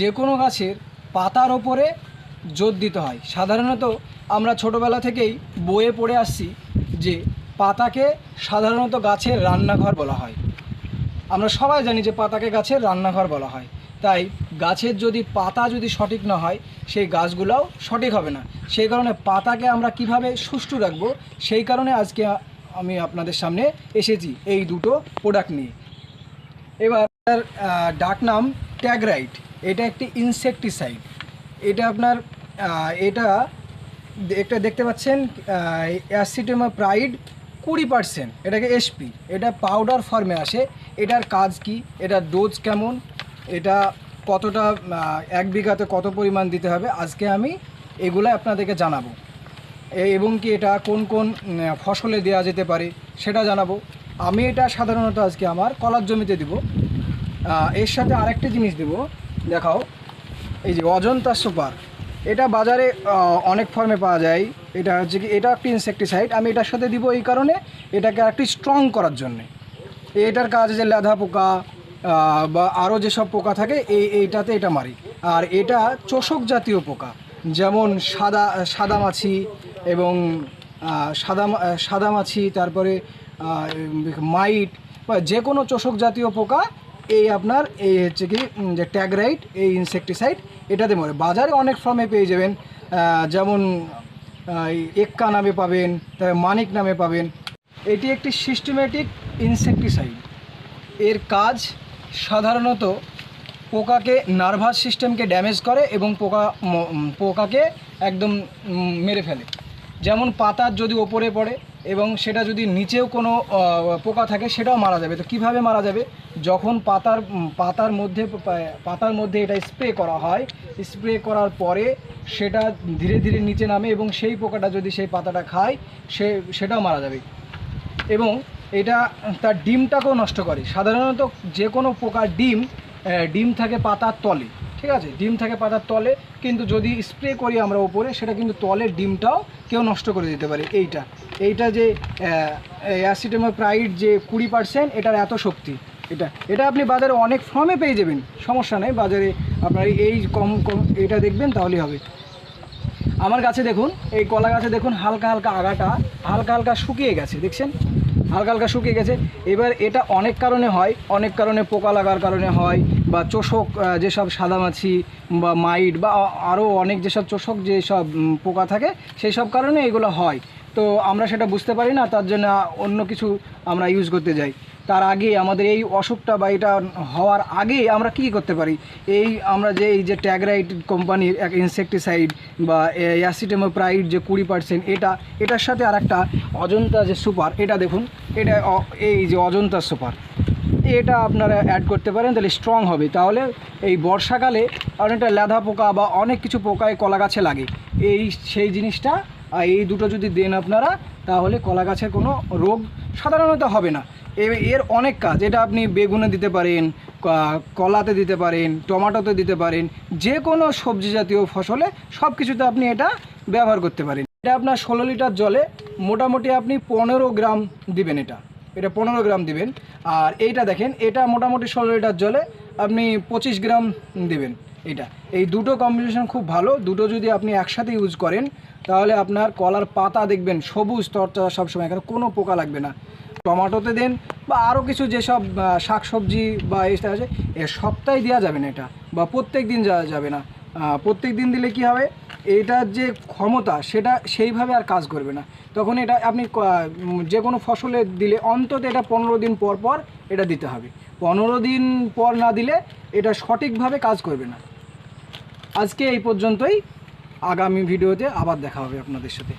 যে কোনো গাছের পাতার ওপরে জোর দিতে হয়। সাধারণত আমরা ছোটোবেলা থেকেই বয়ে পড়ে আসছি যে পাতাকে সাধারণত গাছের রান্নাঘর বলা হয়। আমরা সবাই জানি যে পাতাকে গাছের রান্নাঘর বলা হয়। তাই গাছের যদি পাতা যদি সঠিক না হয়, সেই গাছগুলোও সঠিক হবে না। সেই কারণে পাতাকে আমরা কীভাবে সুষ্ঠু রাখব, সেই কারণে আজকে আমি আপনাদের সামনে এসেছি এই দুটো প্রোডাক্ট নিয়ে। এবার ডাক নাম ট্যাগরাইট এটা একটি ইনসেকটিসাইড এটা আপনার এটা একটা দেখতে পাচ্ছেন অ্যাসিটেমা প্রাইড কুড়ি পার্সেন্ট এটাকে এসপি এটা পাউডার ফর্মে আসে। এটার কাজ কি? এটার ডোজ কেমন? এটা কতটা এক বিঘাতে কত পরিমাণ দিতে হবে? আজকে আমি এগুলো আপনাদেরকে জানাব। এবং কি এটা কোন কোন ফসলে দেওয়া যেতে পারে, সেটা জানাব। আমি এটা সাধারণত আজকে আমার কলার জমিতে দিব। এর সাথে আরেকটা জিনিস দেব। দেখাও। এই যে অজন্তা সুপার। এটা বাজারে অনেক ফর্মে পাওয়া যায়। এটা হচ্ছে কি, এটা একটি ইনসেকটিসাইড আমি এটার সাথে দিব এই কারণে এটাকে একটি স্ট্রং করার জন্যে। এটার কাজ যে লেদা পোকা বা আরও যেসব পোকা থাকে, এই, এইটাতে এটা মারি। আর এটা চোষক জাতীয় পোকা, যেমন সাদা সাদা মাছি এবং সাদা সাদা মাছি, তারপরে মাইট বা যে কোনো চোষক জাতীয় পোকা এই আপনার, এই হচ্ছে কি যে ট্যাগরাইট এই ইনসেকটিসাইড এটাতে মরে। বাজারে অনেক ফর্মে পেয়ে যাবেন যেমন এক্কা নামে পাবেন, তারপরে মানিক নামে পাবেন। এটি একটি সিস্টেমেটিক ইনসেকটিসাইড এর কাজ সাধারণত পোকাকে নার্ভাস সিস্টেমকে ড্যামেজ করে এবং পোকা পোকাকে একদম মেরে ফেলে। যেমন পাতার যদি ওপরে পড়ে এবং সেটা যদি নিচেও কোনো পোকা থাকে সেটাও মারা যাবে। তো কীভাবে মারা যাবে? যখন পাতার পাতার মধ্যে পাতার মধ্যে এটা স্প্রে করা হয় স্প্রে করার পরে সেটা ধীরে ধীরে নিচে নামে এবং সেই পোকাটা যদি সেই পাতাটা খায়, সে, সেটাও মারা যাবে। এবং এটা, তার ডিমটাকেও নষ্ট করে। সাধারণত যে কোনো পোকার ডিম ডিম থাকে পাতার তলে। ঠিক আছে? ডিম থাকে পাতার তলে, কিন্তু যদি স্প্রে করি আমরা ওপরে, সেটা কিন্তু তলের ডিমটাও কেউ নষ্ট করে দিতে পারে। এইটা। এইটা যে অ্যাসিডেমা প্রাইড যে কুড়ি পার্সেন্ট এটার এত শক্তি। এটা এটা আপনি বাজারে অনেক ফর্মে পেয়ে যাবেন। সমস্যা নেই, বাজারে আপনার এই কম কম, এটা দেখবেন, তাহলেই হবে। আমার গাছে দেখুন, এই কলা গাছে দেখুন, হালকা হালকা আগাটা, হালকা হালকা শুকিয়ে গেছে, দেখছেন? হালকা হালকা শুকিয়ে গেছে। এবার এটা অনেক কারণে হয়, অনেক কারণে পোকা লাগার কারণে হয়, বা চোষক যেসব সাদামাছি বা মাইট বা আরও অনেক যেসব চোষক যেসব পোকা থাকে, সেই সব কারণে এগুলো হয়। তো আমরা সেটা বুঝতে পারি না, তার জন্য অন্য কিছু আমরা ইউজ করতে যাই। তার আগে আমাদের এই অসুখটা বা এটা হওয়ার আগে আমরা কী করতে পারি? এই আমরা যে, এই যে ট্যাগরাইট কোম্পানির এক ইনসেকটিসাইড বা অ্যাসিটেমোপ্রাইড যে কুড়ি পার্সেন্ট এটা, এটার সাথে আর একটা অজন্তা যে সুপার এটা দেখুন, এটা এই যে অজন্তা সুপার এটা আপনারা অ্যাড করতে পারেন, তাহলে স্ট্রং হবে। তাহলে এই বর্ষাকালে অনেকটা লেদা পোকা বা অনেক কিছু পোকায় কলা গাছে লাগে। এই, সেই জিনিসটা আর এই দুটো যদি দেন আপনারা, তাহলে কলা গাছের কোনো রোগ সাধারণত হবে না। এর অনেক কাজ। এটা আপনি বেগুনে দিতে পারেন কলাতে দিতে পারেন, টমেটোতে দিতে পারেন যে কোনো সবজি জাতীয় ফসলে সব কিছুতে আপনি এটা ব্যবহার করতে পারেন। এটা আপনার ষোলো লিটার জলে মোটামুটি আপনি পনেরো গ্রাম দিবেন এটা। এটা পনেরো গ্রাম দিবেন। আর এইটা দেখেন, এটা মোটামুটি ষোলো লিটার জলে আপনি পঁচিশ গ্রাম দিবেন। এটা। এই দুটো কম্বিনেশন খুব ভালো। দুটো যদি আপনি একসাথে ইউজ করেন, তাহলে আপনার কলার পাতা দেখবেন, সবুজ তরতাজা সবসময় এখানে কোনো পোকা লাগবে না। টমাটোতে দেন, বা আরও কিছু যেসব শাক সবজি বা এইটা আছে, এ সপ্তাহে দেওয়া যাবে না এটা, বা প্রত্যেক দিন যাওয়া যাবে না। প্রত্যেক দিন দিলে কি হবে? এইটার যে ক্ষমতা, সেটা সেইভাবে আর কাজ করবে না। তখন এটা আপনি যে কোনো ফসলে দিলে অন্তত এটা পনেরো দিন পর পর এটা দিতে হবে। পনেরো দিন পর না দিলে এটা সঠিকভাবে কাজ করবে না। আজকে এই পর্যন্তই। আগামী ভিডিওতে আবার দেখা হবে আপনাদের সাথে।